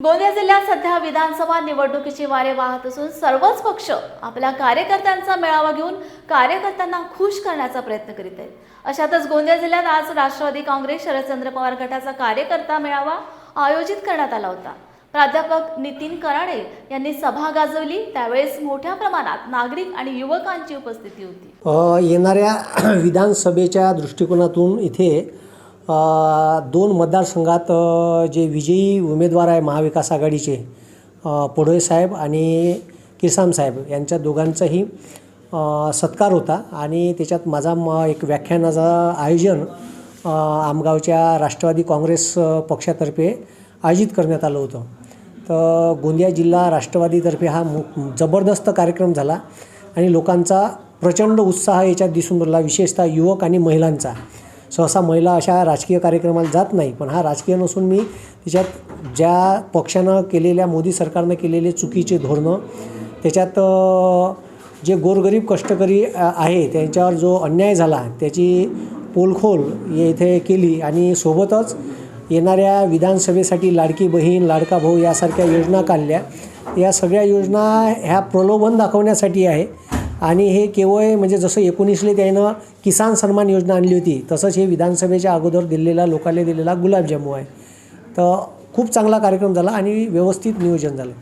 गोंदिया जिल्ह्यात सध्या विधानसभा निवडणुकीची वारे वाहत असून सर्वच पक्ष आपल्या कार्यकर्त्यांचा मेळावा घेऊन कार्यकर्त्यांना खुश करण्याचा प्रयत्न करीत आहेत. अशातच गोंदिया जिल्ह्यात आज राष्ट्रवादी काँग्रेस शरदचंद्र पवार गटाचा कार्यकर्ता मेळावा आयोजित करण्यात आला होता. प्राध्यापक नितीन कराडे यांनी सभा गाजवली. त्यावेळेस मोठ्या प्रमाणात नागरिक आणि युवकांची उपस्थिती होती. येणाऱ्या विधानसभेच्या दृष्टिकोनातून इथे दोन मतदारसंघात जे विजयी उमेदवार आहे महाविकास आघाडीचे पडोळे साहेब आणि किसाम साहेब यांच्या दोघांचाही सत्कार होता. आणि त्याच्यात माझा म एक व्याख्यानाचं आयोजन आमगावच्या राष्ट्रवादी काँग्रेस पक्षातर्फे आयोजित करण्यात आलं होतं. तर गोंदिया जिल्हा राष्ट्रवादीतर्फे हा जबरदस्त कार्यक्रम झाला आणि लोकांचा प्रचंड उत्साह याच्यात दिसून पडला विशेषतः युवक आणि महिलांचा. सहसा महिला अशा राजकीय कार्यक्रमाला जात नाही पण हा राजकीय नसून मी त्याच्यात ज्या पक्षानं केलेल्या मोदी सरकारनं केलेले चुकीचे धोरणं त्याच्यात जे गोरगरीब कष्टकरी आहे त्यांच्यावर जो अन्याय झाला त्याची पोलखोल येथे केली आणि सोबतच येणाऱ्या विधानसभेसाठी लाडकी बहीण लाडका भाऊ यासारख्या योजना काढल्या. या सगळ्या योजना ह्या प्रलोभन दाखवण्यासाठी आहे. आणि हे केवळ म्हणजे जसं एकोणीसले त्यानं किसान सन्मान योजना आणली होती तसंच हे विधानसभेच्या अगोदर दिलेला लोकांना दिलेला गुलाबजामू आहे. तर खूप चांगला कार्यक्रम झाला आणि व्यवस्थित नियोजन झालं.